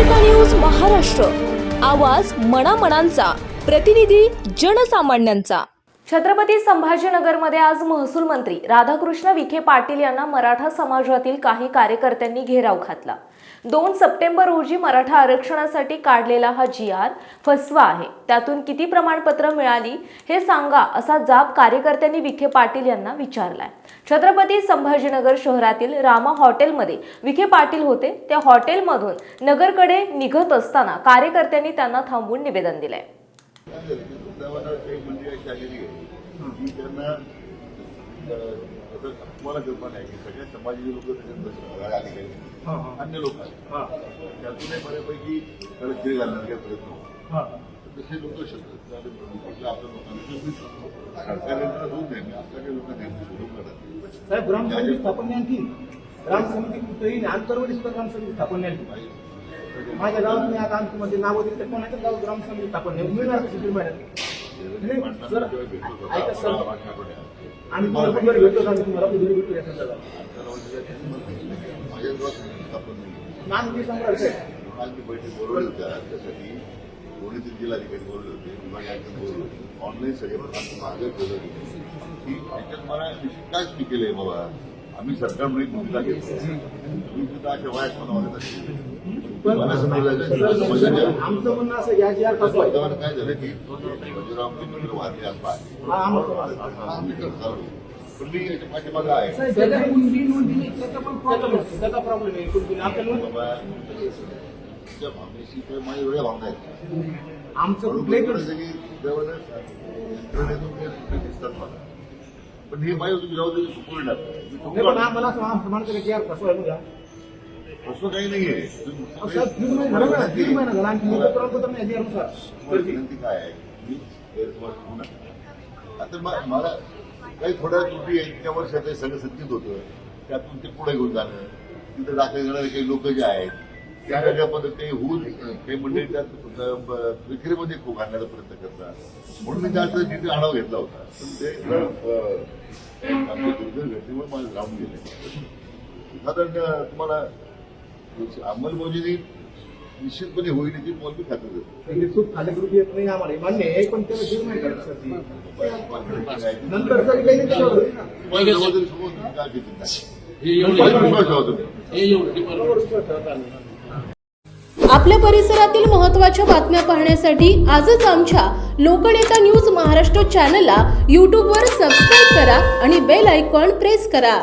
जननेता news Maharashtra. आवाज मनामनांचा. प्रतिनिधी जनसामान्यांचा. छत्रपती संभाजीनगरमध्ये आज महसूल मंत्री राधाकृष्ण विखे पाटील यांना मराठा समाजातील काही कार्यकर्त्यांनी घेराव घातला. दोन सप्टेंबर रोजी मराठा आरक्षणासाठी काढलेला हा जी आर फसवा आहे. त्यातून किती प्रमाणपत्र मिळाली हे सांगा असा जाब कार्यकर्त्यांनी विखे पाटील यांना विचारलाय. छत्रपती संभाजीनगर शहरातील रामा हॉटेलमध्ये विखे पाटील होते. त्या हॉटेलमधून नगरकडे निघत असताना कार्यकर्त्यांनी त्यांना थांबवून निवेदन दिलंय. वृंदावनात काही मंदिर आलेली आहे की त्यांना तुम्हाला कल्पना आहे की सगळे समाजाचे लोक त्याच्यात आले काही अन्य लोक आहेत. त्यातूनही बऱ्यापैकी त्याला चिर घालण्याचा प्रयत्न तसे लोक शकतात. आपल्या लोकांना सरकारने तर होऊ नये आपल्या काही लोकांना साहेब ग्रामसमिती स्थापन आणखी? ग्रामसमिती कुठेही आंतरवडी सुद्धा ग्रामसमिती स्थापन आणखी. माझ्या गावात मी आता आमची म्हणजे नावं दिली तर कोणाच्या गावात ग्रामसमिती स्थापन नाही. मिळणार कशी नाही सर ऐका सर. आम्ही तुम्हाला भेटतो तुम्हाला भेटू या संदर्भात काल बैठक बोलवली होत्या त्यासाठी कोणीतरी जिल्हाधिकारी बोलले होते विभागाचे बोलले होते. ऑनलाईन सगळे मागे ठेवले होते. की त्याच्यात मला निश्चित काय चुकी केलंय बाबा. आम्ही सरकारमध्ये एक भूमिका घेतली. तुम्ही सुद्धा अशा वयात मला वाटत असेल समाजाच्या- आमचं म्हणणं असं या जी आर फसवा आहे. वातावरण काय झालं की बाजीराव मित्र वारले आज पाय हा आम्हाला आम्ही करता पण मी याच्या पाठीमागं आहे. त्याचा त्याचा प्रॉब्लेम आहे. कुठे आपल्या नोंद- बाबा तुमच्या भावनेशी किंवा माझ्या वेगळ्या भावना आहेत. आमचं कुठलंही सगळी दिसतात मला. पण हे माझ्या तुम्ही जबाबदारी टाकली आम्हाला असं म्हणतं की? यार फसवा आहे बघा. असं काही नाहीये. विनंती काय आहे मी गैरसमज होऊ नका आता मला काही थोड्या त्रुटी आहेत त्या वर्षात सगळं सत्तेत होतं. त्यातून ते पुढे घेऊन जाणं. तिथे दाखल करणारे काही लोक जे आहेत त्या वेगळ्या पद्धतीने होऊन काही मंडळी त्यात विक्रीमध्ये खूप आणण्याचा प्रयत्न करतात. म्हणून मी त्याचा तिथे आढावा घेतला होता. पण ते दुर्दैव घटनेमुळे मला राहून गेले. साधारण तुम्हाला अंमलबजावणी निश्चितपणे होईल याची तुम्हाला मी खात्री देतो येत नाही आम्हाला. मान्य आहे पण त्याला सर. ती. नंतर काही ठेवता आम्ही. आपल्या परिसरातील महत्त्वाच्या बातम्या पाहण्यासाठी आजच आमच्या लोकनेता न्यूज महाराष्ट्र चॅनलला यूट्यूबवर सबस्क्राईब करा आणि बेल आयकॉन प्रेस करा.